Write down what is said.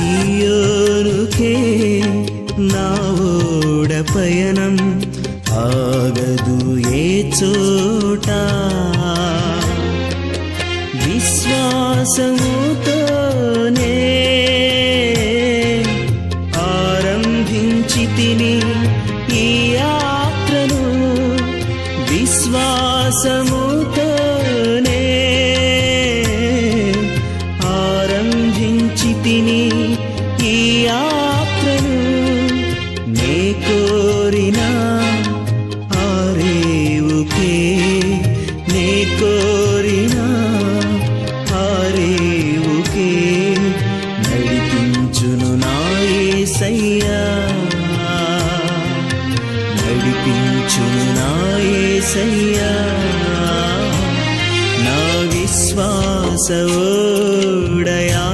సియోనుకే నా ఓడ పయనం ఆగదు ఏ చోట. విశ్వాసముతోనే ఆరంభించి తిని ఈ యాత్రను విశ్వాసముతో తిని ఈ యాత్రను నే కోరిన ఆరేవుకే నే కోరిన ఆరేవుకే నడిపించును నాయసయ్యా నడిపించును నాయసయ్యా నా విశ్వాస ఓడయా.